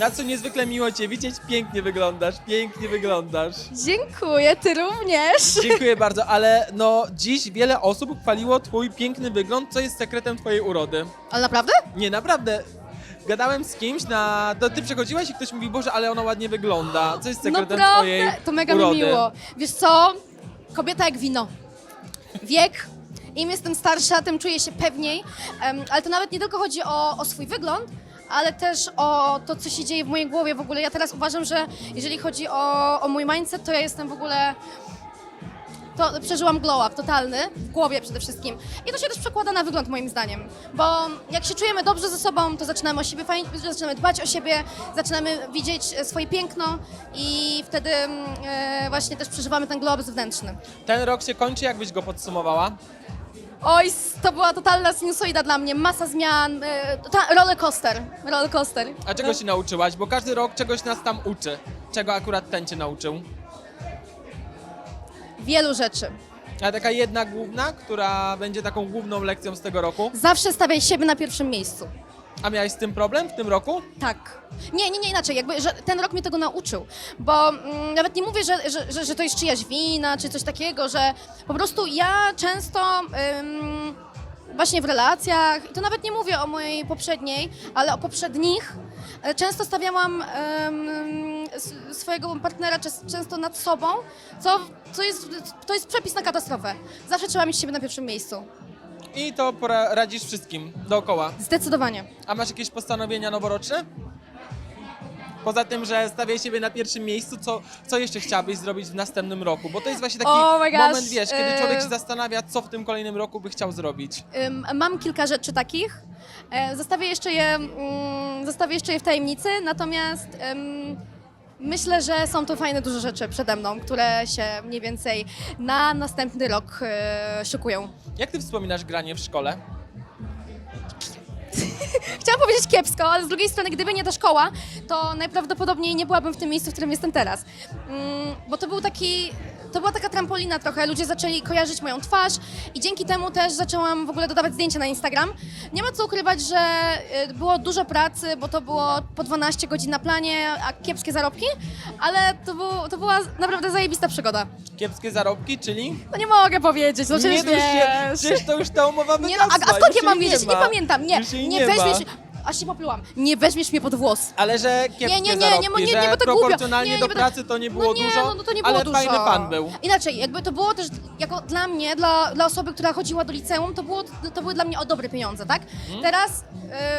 Na co niezwykle miło Cię widzieć, pięknie wyglądasz, pięknie wyglądasz. Dziękuję, ty również. Dziękuję bardzo, ale no dziś wiele osób chwaliło Twój piękny wygląd, co jest sekretem Twojej urody. Ale naprawdę? Nie, naprawdę. Gadałem z kimś na... To ty przechodziłaś i ktoś mówi, Boże, ale ona ładnie wygląda. Co jest sekretem Twojej Naprawdę, to mega urody? mi miło. Wiesz co? Kobieta jak wino. Wiek. Im jestem starsza, tym czuję się pewniej. Em, ale to nawet nie tylko chodzi o, o swój wygląd, ale też o to, co się dzieje w mojej głowie. W ogóle ja teraz uważam, że jeżeli chodzi o, o mój mindset, to ja jestem w ogóle to przeżyłam glow up totalny, w głowie przede wszystkim. I to się też przekłada na wygląd moim zdaniem. Bo jak się czujemy dobrze ze sobą, to zaczynamy o siebie fajnie, zaczynamy dbać o siebie, zaczynamy widzieć e, swoje piękno i wtedy mm, e, właśnie też przeżywamy ten glow up zewnętrzny. Ten rok się kończy, jakbyś go podsumowała? Oj, to była totalna sinusoida dla mnie, masa zmian, e, ta, roller coaster, roller coaster. A czego się nauczyłaś? Bo każdy rok czegoś nas tam uczy. Czego akurat ten Cię nauczył? Wielu rzeczy. A taka jedna główna, która będzie taką główną lekcją z tego roku? Zawsze stawiaj siebie na pierwszym miejscu. A miałeś z tym problem w tym roku? Tak. Nie, nie, nie inaczej, jakby, że ten rok mnie tego nauczył, bo mm, nawet nie mówię, że, że, że, że to jest czyjaś wina, czy coś takiego, że po prostu ja często ym, właśnie w relacjach, i to nawet nie mówię o mojej poprzedniej, ale o poprzednich, e, często stawiałam swojego partnera często nad sobą, co, co jest, to jest przepis na katastrofę. Zawsze trzeba mieć siebie na pierwszym miejscu. I to pora- radzisz wszystkim dookoła. Zdecydowanie. A masz jakieś postanowienia noworoczne? Poza tym, że stawiaj siebie na pierwszym miejscu, co, co jeszcze chciałabyś zrobić w następnym roku? Bo to jest właśnie taki Oh my gosh, moment, wiesz, kiedy człowiek się e- zastanawia, co w tym kolejnym roku by chciał zrobić. Ym, Mam kilka rzeczy takich. E, Zostawię jeszcze je, mm, zostawię jeszcze je w tajemnicy, natomiast ym, myślę, że są to fajne duże rzeczy przede mną, które się mniej więcej na następny rok e, szykują. Jak ty wspominasz granie w szkole? Chciałam powiedzieć kiepsko, ale z drugiej strony, gdyby nie ta szkoła, to najprawdopodobniej nie byłabym w tym miejscu, w którym jestem teraz. Mm, bo to był taki. To była taka trampolina trochę, ludzie zaczęli kojarzyć moją twarz i dzięki temu też zaczęłam w ogóle dodawać zdjęcia na Instagram. Nie ma co ukrywać, że y, było dużo pracy, bo to było po 12 godzin na planie, a kiepskie zarobki, ale to, było, to była naprawdę zajebista przygoda. Kiepskie zarobki, czyli? No nie mogę powiedzieć, no nie, to już się, wiesz. przecież to już ta umowa Nie no, a, a skąd już ja jej mam wiedzieć? Nie, ma. pamiętam, nie, Już jej nie, nie ma. weźmiesz... Aż się poplułam. Nie weźmiesz mnie pod włos. Ale że kiepskie Nie, nie, nie, zarobki, nie, nie, nie, że bo to głupio. proporcjonalnie Nie, nie, do to- pracy to nie było no nie, dużo, no, no to nie było ale dużo. fajny fan był. Inaczej, jakby to było też, jako dla mnie, dla, dla osoby, która chodziła do liceum, to, było, to były dla mnie o dobre pieniądze, tak? Mhm. Teraz,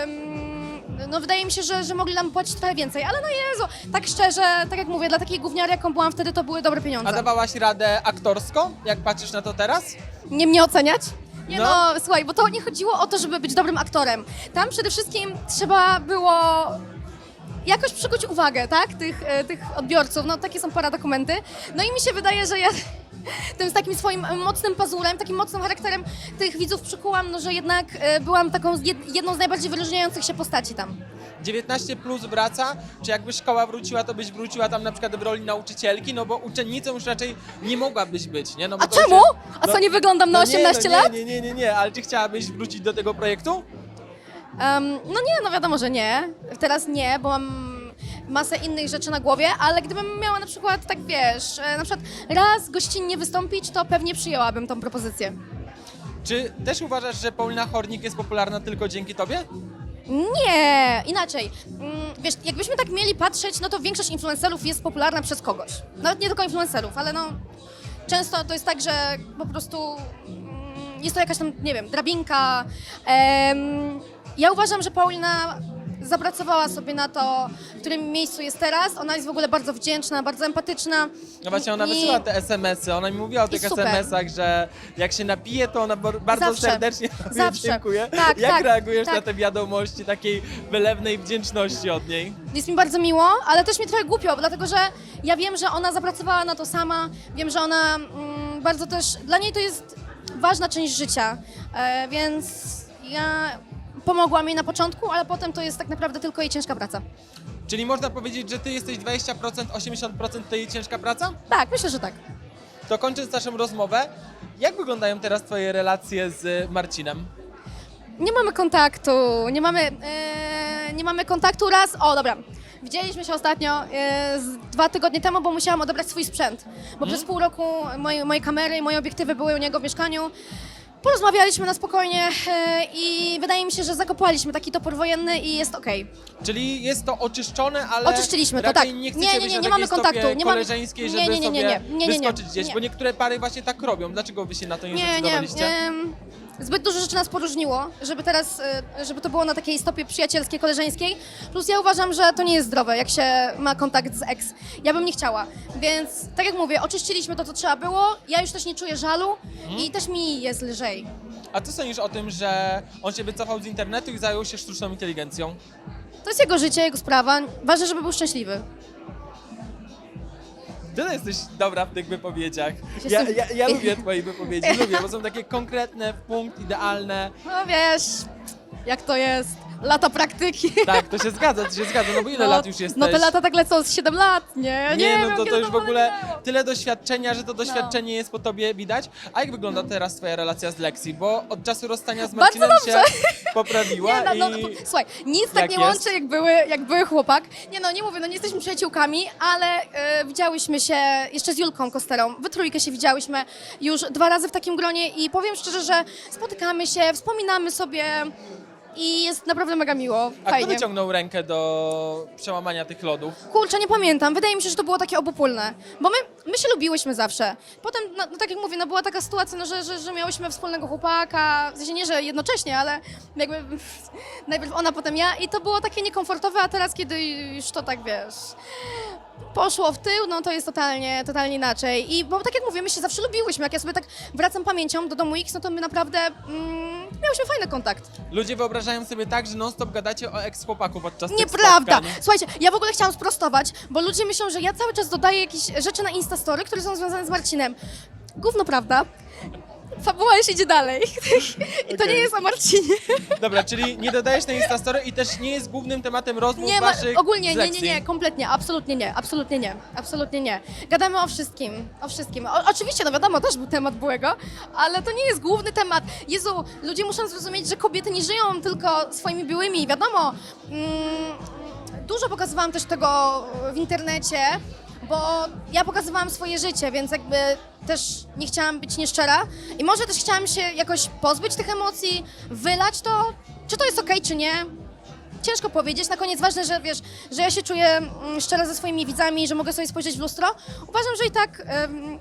ym, no wydaje mi się, że, że mogli nam płacić trochę więcej, ale no Jezu, tak szczerze, tak jak mówię, dla takiej gówniary, jaką byłam wtedy, to były dobre pieniądze. A dawałaś radę aktorsko, jak patrzysz na to teraz? Nie mnie oceniać? Nie no. No. słuchaj, bo to nie chodziło o to, żeby być dobrym aktorem. Tam przede wszystkim trzeba było jakoś przykuć uwagę, tak, tych, e, tych odbiorców. No takie są paradokumenty. No i mi się wydaje, że ja tym z takim swoim mocnym pazurem, takim mocnym charakterem tych widzów przykułam, no że jednak e, byłam taką z jed- jedną z najbardziej wyróżniających się postaci tam. 19 plus wraca, czy jakby szkoła wróciła, to byś wróciła tam na przykład w roli nauczycielki, no bo uczennicą już raczej nie mogłabyś być, nie? No bo A to czemu? A co, nie wyglądam na no 18 nie, no lat? Nie, nie, nie, nie, ale czy chciałabyś wrócić do tego projektu? Em, no nie, no wiadomo, że nie. Teraz nie, bo mam masę innych rzeczy na głowie, ale gdybym miała na przykład, tak wiesz, e, na przykład raz gościnnie wystąpić, to pewnie przyjęłabym tą propozycję. Czy też uważasz, że Paulina Hornik jest popularna tylko dzięki tobie? Nie, inaczej. Mm, Wiesz, jakbyśmy tak mieli patrzeć, no to większość influencerów jest popularna przez kogoś. Nawet nie tylko influencerów, ale no często to jest tak, że po prostu mm, jest to jakaś tam, nie wiem, drabinka. Ja uważam, że Paulina zapracowała sobie na to, w którym miejscu jest teraz. Ona jest w ogóle bardzo wdzięczna, bardzo empatyczna. No właśnie ona I- wysyła te SMS-y, ona mi mówiła o tych super. SMS-ach, że jak się napije, to ona bar- bardzo Zawsze. serdecznie tobie Zawsze. dziękuję. Tak, jak tak, reagujesz tak. na te wiadomości takiej wylewnej wdzięczności od niej? Jest mi bardzo miło, ale też mi trochę głupio, dlatego że ja wiem, że ona zapracowała na to sama, wiem, że ona mm, bardzo też, dla niej to jest ważna część życia, e, więc ja pomogłam jej na początku, ale potem to jest tak naprawdę tylko jej ciężka praca. Czyli można powiedzieć, że ty jesteś 20%, 80% to jej ciężka praca? Tak, myślę, że tak. To kończąc naszą rozmowę, jak wyglądają teraz twoje relacje z Marcinem? Nie mamy kontaktu, nie mamy, e, nie mamy kontaktu raz, o dobra, Widzieliśmy się ostatnio e, z dwa tygodnie temu, bo musiałam odebrać swój sprzęt. Bo przez pół roku moje, moje kamery i moje obiektywy były u niego w mieszkaniu. Porozmawialiśmy na spokojnie e, i wydaje mi się, że zakopaliśmy taki topór wojenny i jest okej. Czyli jest to oczyszczone, ale Oczyszczyliśmy to, raczej tak. nie Nie, chcecie nie, być nie, na nie mamy kontaktu, stopie nie mamy- koleżeńskiej, nie, żeby nie, nie, nie, sobie nie, nie, nie, nie. wyskoczyć gdzieś, Nie. bo niektóre pary właśnie tak robią. Dlaczego wy się na to nie, Nie, nie. zdecydowaliście? em, zbyt dużo rzeczy nas poróżniło, żeby teraz, e, żeby to było na takiej stopie przyjacielskiej, koleżeńskiej. Plus ja uważam, że to nie jest zdrowe, jak się ma kontakt z ex. Ja bym nie chciała. Więc tak jak mówię, oczyściliśmy to, co trzeba było. Ja już też nie czuję żalu i też mi jest lżej. A co sądzisz o tym, że on się wycofał z internetu i zajął się sztuczną inteligencją? To jest jego życie, jego sprawa. Ważne, żeby był szczęśliwy. Ty jesteś dobra w tych wypowiedziach. Ja, ja, ja lubię twoje wypowiedzi, lubię, bo są takie konkretne, w punkt, idealne. No wiesz, jak to jest. Lata praktyki. Tak, to się zgadza, to się zgadza. No bo ile lat już jesteś? No te lata tak lecą z 7 lat, nie? Nie, nie no wiem, to, kiedy to już w ogóle tyle doświadczenia, że to doświadczenie jest po tobie widać. A jak wygląda teraz twoja relacja z Lexi? Bo od czasu rozstania z Bardzo Marcinem się poprawiła Nie, no, no, i... no, słuchaj, nic tak Jak nie jest? łączy, jak były, jak były chłopak. Nie no, nie mówię, no nie jesteśmy przyjaciółkami, ale e, widziałyśmy się jeszcze z Julką Kosterą. We trójkę się widziałyśmy już dwa razy w takim gronie i powiem szczerze, że spotykamy się, wspominamy sobie i jest naprawdę mega miło, A kto fajnie. wyciągnął rękę do przełamania tych lodów? Kurczę, nie pamiętam. Wydaje mi się, że to było takie obopólne. Bo my, my się lubiłyśmy zawsze. Potem, no, no tak jak mówię, no była taka sytuacja, no, że, że, że miałyśmy wspólnego chłopaka. W sensie nie, że jednocześnie, ale jakby najpierw ona, potem ja. I to było takie niekomfortowe, a teraz, kiedy już to tak, wiesz, poszło w tył, no to jest totalnie, totalnie inaczej. I bo tak jak mówię, my się zawsze lubiłyśmy. Jak ja sobie tak wracam pamięcią do domu X, no to my naprawdę mm, miałyśmy fajny kontakt. Ludzie wyobrażają sobie tak, że non-stop gadacie o ex-chłopaku podczas tych Nieprawda! spotkań. Słuchajcie, ja w ogóle chciałam sprostować, bo ludzie myślą, że ja cały czas dodaję jakieś rzeczy na Instastory, które są związane z Marcinem. Gówno prawda. Fabuła już idzie dalej. I to Okej. nie jest o Marcinie. Dobra, czyli nie dodajesz na Instastory i też nie jest głównym tematem rozmów Nie ma, waszych ogólnie z nie, nie, nie, kompletnie, absolutnie nie, absolutnie nie, absolutnie nie. Gadamy o wszystkim, o wszystkim. O, oczywiście, no wiadomo, też był temat byłego, ale to nie jest główny temat. Jezu, ludzie muszą zrozumieć, że kobiety nie żyją tylko swoimi byłymi, wiadomo. Mm, dużo pokazywałam też tego w internecie, bo ja pokazywałam swoje życie, więc jakby też nie chciałam być nieszczera i może też chciałam się jakoś pozbyć tych emocji, wylać to, czy to jest okej, czy nie. Ciężko powiedzieć. Na koniec ważne, że wiesz, że ja się czuję mm, szczera ze swoimi widzami, że mogę sobie spojrzeć w lustro. Uważam, że i tak em,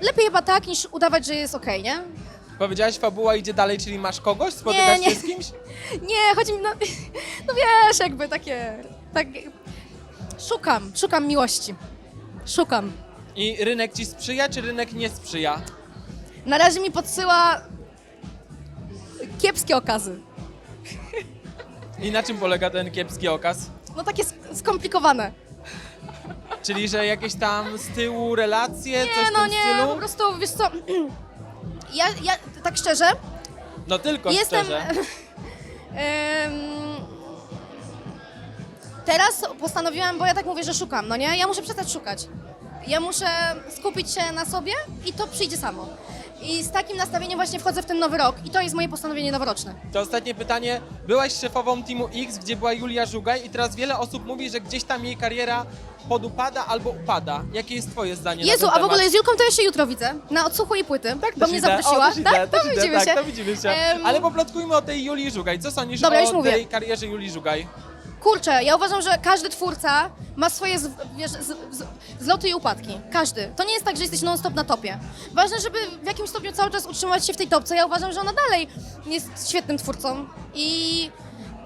lepiej chyba tak, niż udawać, że jest okej, nie? Powiedziałaś, fabuła idzie dalej, czyli masz kogoś? Spotykasz nie. się z kimś? Nie, chodzi mi na... No wiesz, jakby takie... Tak, szukam, szukam miłości. Szukam. I rynek ci sprzyja, czy rynek nie sprzyja? Na razie mi podsyła kiepskie okazy. I na czym polega ten kiepski okaz? No takie sk- skomplikowane. Czyli, że jakieś tam z tyłu relacje, coś Nie, w no tym nie, stylu? po prostu, wiesz co... Ja, ja tak szczerze, No tylko Jestem. szczerze. Em, teraz postanowiłam, bo ja tak mówię, że szukam, no nie? Ja muszę przestać szukać. Ja muszę skupić się na sobie i to przyjdzie samo. I z takim nastawieniem właśnie wchodzę w ten nowy rok i to jest moje postanowienie noworoczne. To ostatnie pytanie. Byłaś szefową Teamu X, gdzie była Julia Żugaj i teraz wiele osób mówi, że gdzieś tam jej kariera podupada albo upada. Jakie jest twoje zdanie Jezu, na ten a w ogóle temat? z Julką to jeszcze jutro widzę, na odsłuchu jej płyty, Tak, bo mnie idę. zaprosiła. O, tak, to idę, widzimy tak, się. to widzimy się. Em, Ale poplotkujmy o tej Julii Żugaj. Co sądzisz Dobra, o już mówię. tej karierze Julii Żugaj? Kurczę, ja uważam, że każdy twórca ma swoje z, wiesz, z, z, zloty i upadki. Każdy. To nie jest tak, że jesteś non-stop na topie. Ważne, żeby w jakimś stopniu cały czas utrzymać się w tej topce. Ja uważam, że ona dalej jest świetnym twórcą i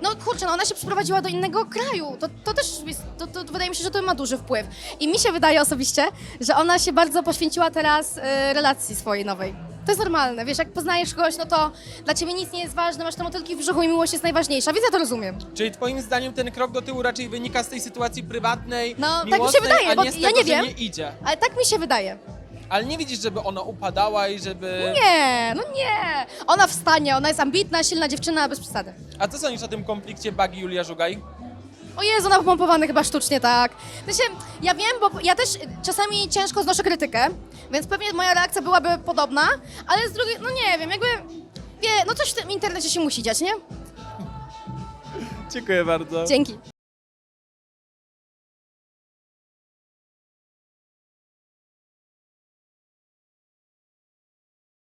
no kurczę, no ona się przeprowadziła do innego kraju. To, to też jest, to, to wydaje mi się, że to ma duży wpływ. I mi się wydaje osobiście, że ona się bardzo poświęciła teraz e, relacji swojej nowej. To jest normalne, wiesz, jak poznajesz kogoś, no to dla ciebie nic nie jest ważne, masz te motylki w brzuchu i miłość jest najważniejsza, więc ja to rozumiem. Czyli twoim zdaniem ten krok do tyłu raczej wynika z tej sytuacji prywatnej, No, tak mi się miłosnej, wydaje, a bo nie z ja tego, nie że wiem. nie idzie. Ale tak mi się wydaje. Ale nie widzisz, żeby ona upadała i żeby... Nie, no nie. Ona wstanie, ona jest ambitna, silna dziewczyna, bez przesady. A co sądzisz o tym konflikcie Bagi Julia Żugaj? O Jezu, napompowany chyba sztucznie, tak. Sensie, ja wiem, bo ja też czasami ciężko znoszę krytykę, więc pewnie moja reakcja byłaby podobna, ale z drugiej, no nie wiem, jakby, wie, no coś w tym internecie się musi dziać, nie? Dziękuję bardzo. Dzięki.